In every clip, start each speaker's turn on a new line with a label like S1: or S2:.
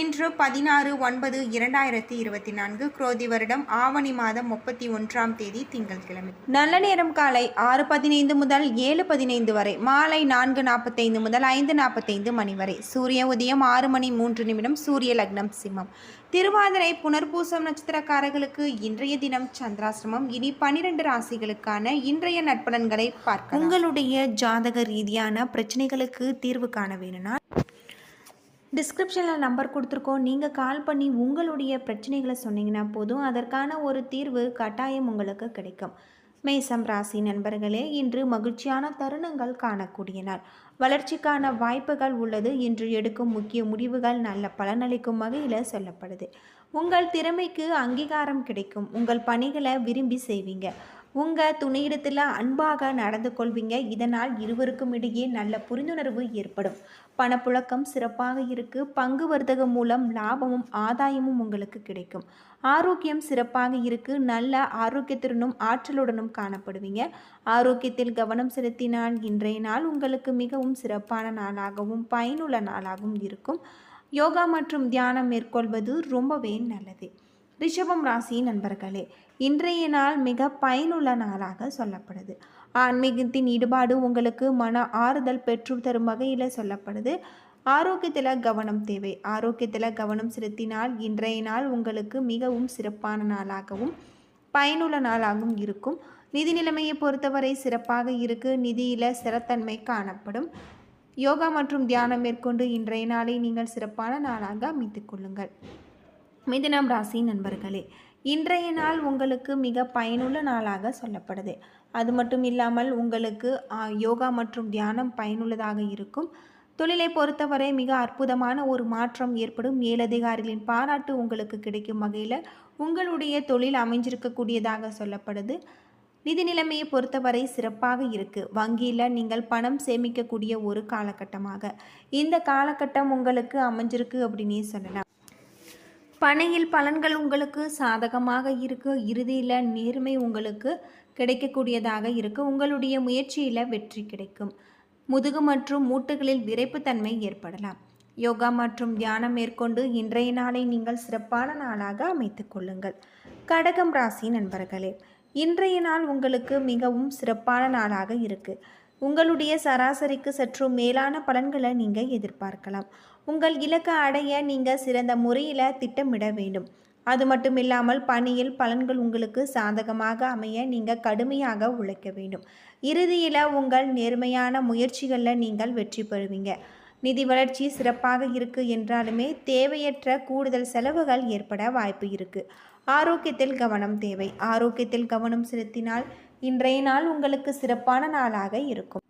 S1: இன்று பதினாறு ஒன்பது இரண்டாயிரத்தி இருபத்தி நான்கு குரோதி வருடம் ஆவணி மாதம் முப்பத்தி ஒன்றாம் தேதி திங்கட்கிழமை நல்ல நேரம் காலை ஆறு பதினைந்து முதல் ஏழு பதினைந்து வரை மாலை நான்கு நாற்பத்தைந்து முதல் ஐந்து நாற்பத்தைந்து மணி வரை. சூரிய உதயம் ஆறு மணி மூன்று நிமிடம் சூரிய லக்னம் சிம்மம். திருவாதிரை புனர்பூசம் நட்சத்திரக்காரர்களுக்கு இன்றைய தினம் சந்திராசிரமம். இனி பனிரெண்டு ராசிகளுக்கான இன்றைய நட்பலன்களை பார்க்க உங்களுடைய ஜாதக ரீதியான பிரச்சனைகளுக்கு தீர்வு காண வேணும்னா டிஸ்கிரிப்ஷனில் நம்பர் கொடுத்துருக்கோம். நீங்கள் கால் பண்ணி உங்களுடைய பிரச்சனைகளை சொன்னீங்கன்னா போதும். அதற்கான ஒரு தீர்வு கட்டாயம் உங்களுக்கு கிடைக்கும். மேசம் ராசி நண்பர்களே இன்று மகிழ்ச்சியான தருணங்கள் காணக்கூடிய நாள். வளர்ச்சிக்கான வாய்ப்புகள் உள்ளது. இன்று எடுக்கும் முக்கிய முடிவுகள் நல்ல பலனளிக்கும் வகையில் சொல்லப்படுது. உங்கள் திறமைக்கு அங்கீகாரம் கிடைக்கும். உங்கள் பணிகளை விரும்பி செய்வீங்க. உங்கள் துணையிடத்தில் அன்பாக நடந்து கொள்வீங்க. இதனால் இருவருக்கும் இடையே நல்ல புரிந்துணர்வு ஏற்படும். பணப்புழக்கம் சிறப்பாக இருக்கு. பங்கு வர்த்தகம் மூலம் லாபமும் ஆதாயமும் உங்களுக்கு கிடைக்கும். ஆரோக்கியம் சிறப்பாக இருக்கு. நல்ல ஆரோக்கியத்துடனும் ஆற்றலுடனும் காணப்படுவீங்க. ஆரோக்கியத்தில் கவனம் செலுத்தினால் இன்றைய நாள் உங்களுக்கு மிகவும் சிறப்பான நாளாகவும் பயனுள்ள நாளாகவும் இருக்கும். யோகா மற்றும் தியானம் மேற்கொள்வது ரொம்பவே நல்லது. ரிஷபம் ராசி நண்பர்களே இன்றைய நாள் மிக பயனுள்ள நாளாக சொல்லப்படுது. ஆன்மீகத்தின் ஈடுபாடு உங்களுக்கு மன ஆறுதல் பெற்று தரும் வகையில் சொல்லப்படுது. ஆரோக்கியத்தில் கவனம் தேவை. ஆரோக்கியத்தில் கவனம் செலுத்தினால் இன்றைய நாள் உங்களுக்கு மிகவும் சிறப்பான நாளாகவும் பயனுள்ள நாளாகவும் இருக்கும். நிதி நிலைமையை பொறுத்தவரை சிறப்பாக இருக்கு. நிதியில் சிறத்தன்மை காணப்படும். யோகா மற்றும் தியானம் மேற்கொண்டு இன்றைய நாளை நீங்கள் சிறப்பான நாளாக அமைத்துக் கொள்ளுங்கள். மிதினம் ராசி நண்பர்களே இன்றைய நாள் உங்களுக்கு மிக பயனுள்ள நாளாக சொல்லப்படுது. அது மட்டும் இல்லாமல் உங்களுக்கு யோகா மற்றும் தியானம் பயனுள்ளதாக இருக்கும். தொழிலை பொறுத்தவரை மிக அற்புதமான ஒரு மாற்றம் ஏற்படும். மேலதிகாரிகளின் பாராட்டு உங்களுக்கு கிடைக்கும் வகையில் உங்களுடைய தொழில் அமைஞ்சிருக்கக்கூடியதாக சொல்லப்படுது. நிதி நிலைமையை பொறுத்தவரை சிறப்பாக இருக்குது வங்கியில் நீங்கள் பணம் சேமிக்கக்கூடிய ஒரு காலகட்டமாக. இந்த காலகட்டம் உங்களுக்கு அமைஞ்சிருக்கு அப்படின்னே சொல்லலாம். பணியில் பலன்கள் உங்களுக்கு சாதகமாக இருக்கு. இறுதியில் நேர்மை உங்களுக்கு கிடைக்கக்கூடியதாக இருக்கு. உங்களுடைய முயற்சியில் வெற்றி கிடைக்கும். முதுகு மற்றும் மூட்டுகளில் விரைப்புத்தன்மை ஏற்படலாம். யோகா மற்றும் தியானம் மேற்கொண்டு இன்றைய நாளை நீங்கள் சிறப்பான நாளாக அமைத்துக் கொள்ளுங்கள். கடகம் ராசி நண்பர்களே இன்றைய நாள் உங்களுக்கு மிகவும் சிறப்பான நாளாக இருக்குது உங்களுடைய சராசரிக்கு சற்று மேலான பலன்களை நீங்கள் எதிர்பார்க்கலாம். உங்கள் இலக்கை அடைய நீங்கள் சிறந்த முறையில் திட்டமிட வேண்டும். அது மட்டும் இல்லாமல் பணியில் பலன்கள் உங்களுக்கு சாதகமாக அமைய நீங்கள் கடுமையாக உழைக்க வேண்டும். இறுதியில் உங்கள் நேர்மையான முயற்சிகளில் நீங்கள் வெற்றி பெறுவீங்க. நிதி வளர்ச்சி சிறப்பாக இருக்கு என்றாலுமே தேவையற்ற கூடுதல் செலவுகள் ஏற்பட வாய்ப்பு இருக்கு. ஆரோக்கியத்தில் கவனம் தேவை. ஆரோக்கியத்தில் கவனம் செலுத்தினால் இன்றைய நாள் உங்களுக்கு சிறப்பான நாளாக இருக்கும்.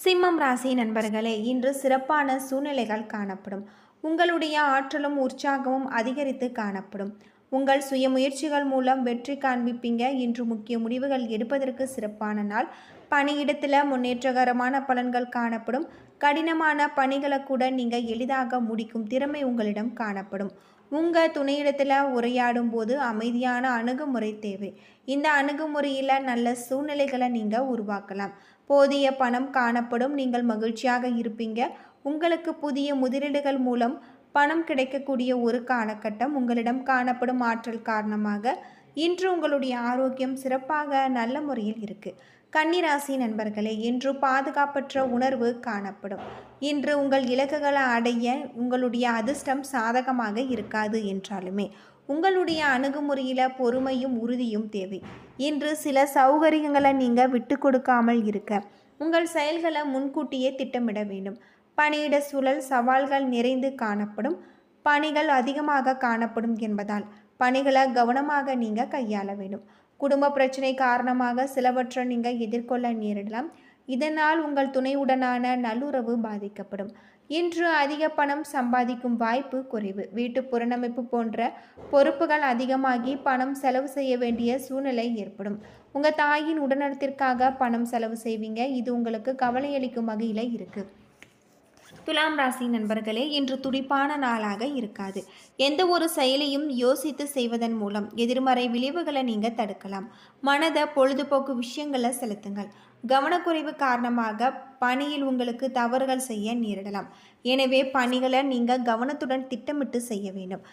S1: சிம்மம் ராசி நண்பர்களே இன்று சிறப்பான சூழ்நிலைகள் காணப்படும். உங்களுடைய ஆற்றலும் உற்சாகமும் அதிகரித்து காணப்படும். உங்கள் சுய முயற்சிகள் மூலம் வெற்றி காண்பிப்பீங்க. இன்று முக்கிய முடிவுகள் எடுப்பதற்கு சிறப்பான நாள். பணியிடத்தில் முன்னேற்றகரமான பலன்கள் காணப்படும். கடினமான பணிகளை கூட நீங்கள் எளிதாக முடிக்கும் திறமை உங்களிடம் காணப்படும். உங்கள் துணையிடத்தில் உரையாடும் போது அமைதியான அணுகுமுறை தேவை. இந்த அணுகுமுறையில் நல்ல சூழ்நிலைகளை நீங்கள் உருவாக்கலாம். போதிய பணம் காணப்படும் நீங்கள் மகிழ்ச்சியாக இருப்பீங்க. உங்களுக்கு புதிய முதலீடுகள் மூலம் பணம் கிடைக்கக்கூடிய ஒரு காலகட்டம் உங்களிடம் காணப்படும் ஆற்றல் காரணமாக இன்று உங்களுடைய ஆரோக்கியம் சிறப்பாக நல்ல முறையில் இருக்குது கன்னிராசி நண்பர்களே இன்று பாதுகாப்பற்ற உணர்வு காணப்படும். இன்று உங்கள் இலக்குகளை அடைய உங்களுடைய அதிர்ஷ்டம் சாதகமாக இருக்காது என்றாலுமே உங்களுடைய அணுகுமுறையில் பொறுமையும் உறுதியும் தேவை. இன்று சில சௌகரியங்களை நீங்கள் விட்டு கொடுக்காமல் இருக்க உங்கள் செயல்களை முன்கூட்டியே திட்டமிட வேண்டும். பணியிட சூழல் சவால்கள் நிறைந்து காணப்படும். பணிகள் அதிகமாக காணப்படும் என்பதால் பணிகளை கவனமாக நீங்கள் கையாள வேண்டும். குடும்ப பிரச்சனை காரணமாக சிலவற்றை நீங்கள் எதிர்கொள்ள நேரிடலாம். இதனால் உங்கள் துணையுடனான நல்லுறவு பாதிக்கப்படும். இன்று அதிக பணம் சம்பாதிக்கும் வாய்ப்பு குறைவு. வீட்டு புறநமைப்பு போன்ற பொறுப்புகள் அதிகமாகி பணம் செலவு செய்ய வேண்டிய சூழ்நிலை ஏற்படும். உங்கள் தாயின் உடல்நலத்திற்காக பணம் செலவு செய்வீங்க. இது உங்களுக்கு கவலையளிக்கும் வகையில் இருக்குது துலாம் ராசி நண்பர்களே இன்று துடிப்பான நாளாக இருக்காது. எந்த ஒரு செயலையும் யோசித்து செய்வதன் மூலம் எதிர்மறை விளைவுகளை நீங்கள் தடுக்கலாம். மனதை பொழுதுபோக்கு விஷயங்களை செலுத்துங்கள். கவனக்குறைவு காரணமாக பணியில் உங்களுக்கு தவறுகள் செய்ய நேரிடலாம். எனவே பணிகளை நீங்கள் கவனத்துடன் திட்டமிட்டு செய்ய வேண்டும்.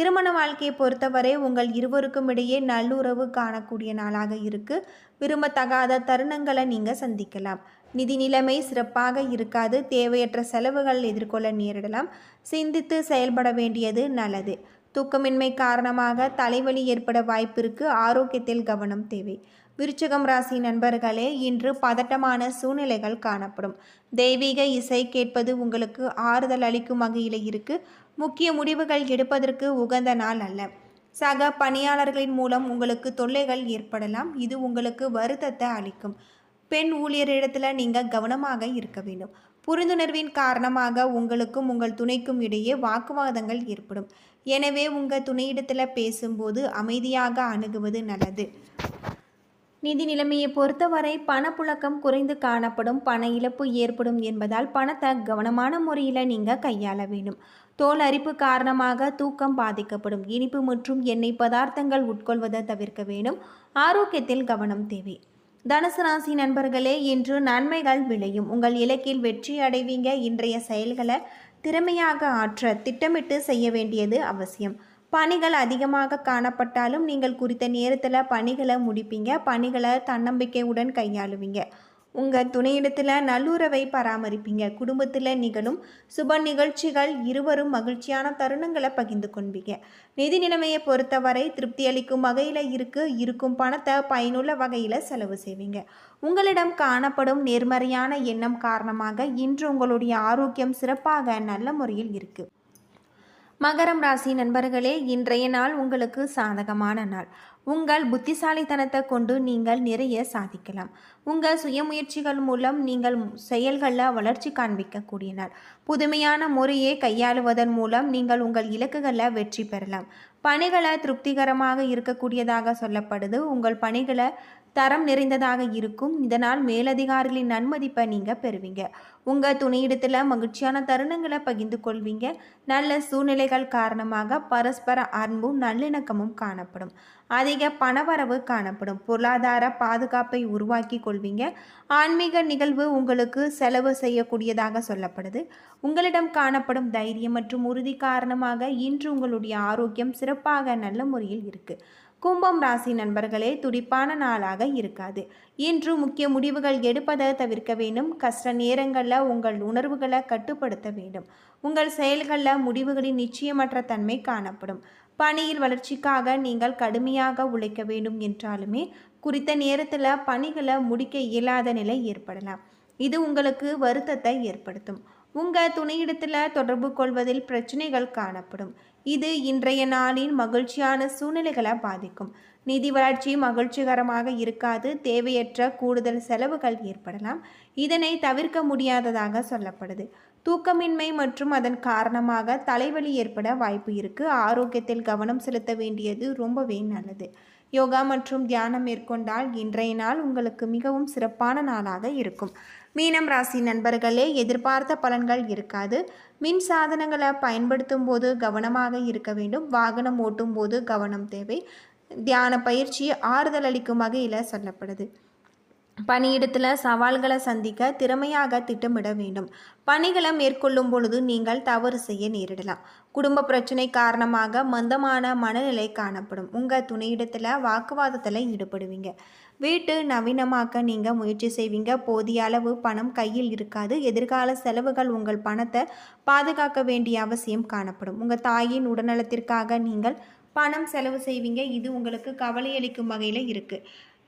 S1: திருமண வாழ்க்கையை பொறுத்தவரை உங்கள் இருவருக்கும் இடையே நல்லுறவு காணக்கூடிய நாளாக இருக்கு. விரும்பத்தகாத தருணங்களை நீங்கள் சந்திக்கலாம். நிதி நிலைமை சிறப்பாக இருக்காது. தேவையற்ற செலவுகள் எதிர்கொள்ள நேரிடலாம். சிந்தித்து செயல்பட வேண்டியது நல்லது. தூக்கமின்மை காரணமாக தலைவலி ஏற்பட வாய்ப்பிருக்கு ஆரோக்கியத்தில் கவனம் தேவை. விருச்சகம் ராசி நண்பர்களே இன்று பதட்டமான சூழ்நிலைகள் காணப்படும். தெய்வீக இசை கேட்பது உங்களுக்கு ஆறுதல் அளிக்கும் வகையில் இருக்குது முக்கிய முடிவுகள் எடுப்பதற்கு உகந்த நாள் அல்ல. சக பணியாளர்களின் மூலம் உங்களுக்கு தொல்லைகள் ஏற்படலாம். இது உங்களுக்கு வருத்தத்தை அளிக்கும். பெண் ஊழியரிடத்தில் நீங்கள் கவனமாக இருக்க வேண்டும். புரிந்துணர்வின் காரணமாக உங்களுக்கும் உங்கள் துணைக்கும் இடையே வாக்குவாதங்கள் ஏற்படும். எனவே உங்கள் துணையிடத்தில் பேசும்போது அமைதியாக அணுகுவது நல்லது. நிதி நிலைமையை பொறுத்தவரை பணப்புழக்கம் குறைந்து காணப்படும் பண இழப்பு ஏற்படும் என்பதால் பணத்தை கவனமான முறையில் நீங்கள் கையாள வேண்டும். தோல் அரிப்பு காரணமாக தூக்கம் பாதிக்கப்படும். இனிப்பு மற்றும் எண்ணெய் பதார்த்தங்கள் உட்கொள்வதை தவிர்க்க வேண்டும். ஆரோக்கியத்தில் கவனம் தேவை. தனுசு ராசி நண்பர்களே இன்று நன்மைகள் விளையும். உங்கள் இலக்கில் வெற்றி அடைவீங்க. இன்றைய செயல்களை திறமையாக ஆற்ற திட்டமிட்டு செய்ய வேண்டியது அவசியம். பணிகள் அதிகமாக காணப்பட்டாலும் நீங்கள் குறித்த நேரத்தில் பணிகளை முடிப்பீங்க. பணிகளை தன்னம்பிக்கையுடன் கையாளுவீங்க. உங்கள் துணையிடத்தில் நல்லுறவை பராமரிப்பீங்க. குடும்பத்தில் நிகழும் சுப நிகழ்ச்சிகள் இருவரும் மகிழ்ச்சியான தருணங்களை பகிர்ந்து கொள்வீங்க. நிதி நிலைமையை பொறுத்தவரை திருப்தி அளிக்கும் வகையில் இருக்கு. இருக்கும் பணத்தை பயனுள்ள வகையில் செலவு செய்வீங்க. உங்களிடம் காணப்படும் நேர்மறையான எண்ணம் காரணமாக இன்று உங்களுடைய ஆரோக்கியம் சிறப்பாக நல்ல முறையில் இருக்குது மகரம் ராசி நண்பர்களே இன்றைய நாள் உங்களுக்கு சாதகமான நாள். உங்கள் புத்திசாலித்தனத்தை கொண்டு நீங்கள் நிறைய சாதிக்கலாம். உங்கள் சுயமுயற்சிகள் மூலம் நீங்கள் செயல்களில் வளர்ச்சி காண்பிக்கக்கூடிய நாள். புதுமையான முறையை கையாளுவதன் மூலம் நீங்கள் உங்கள் இலக்குகளில் வெற்றி பெறலாம். பணிகளை திருப்திகரமாக இருக்கக்கூடியதாக சொல்லப்படுது. உங்கள் பணிகளை தரம் நிறைந்ததாக இருக்கும். இதனால் மேலதிகாரிகளின் நன்மதிப்பை நீங்கள் பெறுவீங்க. உங்கள் துணையிடத்தில் மகிழ்ச்சியான தருணங்களை பகிர்ந்து கொள்வீங்க. நல்ல சூழ்நிலைகள் காரணமாக பரஸ்பர அன்பும் நல்லிணக்கமும் காணப்படும். அதிக பணவரவு காணப்படும். பொருளாதார பாதுகாப்பை உருவாக்கி கொள்வீங்க. ஆன்மீக நிகழ்வு உங்களுக்கு செலவு செய்யக்கூடியதாக சொல்லப்படுது. உங்களிடம் காணப்படும் தைரியம் மற்றும் உறுதி காரணமாக இன்று உங்களுடைய ஆரோக்கியம் சிறப்பாக நல்ல முறையில் இருக்குது கும்பம் ராசி நண்பர்களே துடிப்பான நாளாக இருக்காது. இன்று முக்கிய முடிவுகள் எடுப்பதை தவிர்க்க வேண்டும். கஷ்ட நேரங்களில் உங்கள் உணர்வுகளை கட்டுப்படுத்த வேண்டும். உங்கள் செயல்களில் முடிவுகளின் நிச்சயமற்ற தன்மை காணப்படும். பணியில் வளர்ச்சிக்காக நீங்கள் கடுமையாக உழைக்க வேண்டும் என்றாலுமே குறித்த நேரத்தில் பணிகளை முடிக்க இயலாத நிலை ஏற்படலாம். இது உங்களுக்கு வருத்தத்தை ஏற்படுத்தும். உங்கள் துணையிடத்தில் தொடர்பு கொள்வதில் பிரச்சனைகள் காணப்படும். இது இன்றைய நாளின் மகிழ்ச்சியான சூழ்நிலைகளை பாதிக்கும். நிதி வளர்ச்சி மகிழ்ச்சிகரமாக இருக்காது. தேவையற்ற கூடுதல் செலவுகள் ஏற்படலாம். இதனை தவிர்க்க முடியாததாக சொல்லப்படுது. தூக்கமின்மை மற்றும் அதன் காரணமாக தலைவலி ஏற்பட வாய்ப்பு இருக்கு. ஆரோக்கியத்தில் கவனம் செலுத்த வேண்டியது ரொம்பவே நல்லது. யோகா மற்றும் தியானம் மேற்கொண்டால் இன்றைய நாள் உங்களுக்கு மிகவும் சிறப்பான நாளாக இருக்கும். மீனம் ராசி நண்பர்களே எதிர்பார்த்த பலன்கள் இருக்காது. மின் சாதனங்களை பயன்படுத்தும் போது கவனமாக இருக்க வேண்டும். வாகனம் ஓட்டும் போது கவனம் தேவை. தியான பயிற்சி ஆறுதல் அளிக்கும் வகையில் சொல்லப்படுது. பணியிடத்தில் சவால்களை சந்திக்க திறமையாக திட்டமிட வேண்டும். பணிகளை மேற்கொள்ளும் பொழுது நீங்கள் தவறு செய்ய நேரிடலாம். குடும்ப பிரச்சனை காரணமாக மந்தமான மனநிலை காணப்படும். உங்கள் துணையிடத்தில் வாக்குவாதத்தில் ஈடுபடுவீங்க. வீட்டு நவீனமாக்க நீங்கள் முயற்சி செய்வீங்க. போதிய அளவு பணம் கையில் இருக்காது. எதிர்கால செலவுகள் உங்கள் பணத்தை பாதுகாக்க வேண்டிய அவசியம் காணப்படும். உங்கள் தாயின் உடல்நலத்திற்காக நீங்கள் பணம் செலவு செய்வீங்க. இது உங்களுக்கு கவலையளிக்கும் வகையில் இருக்குது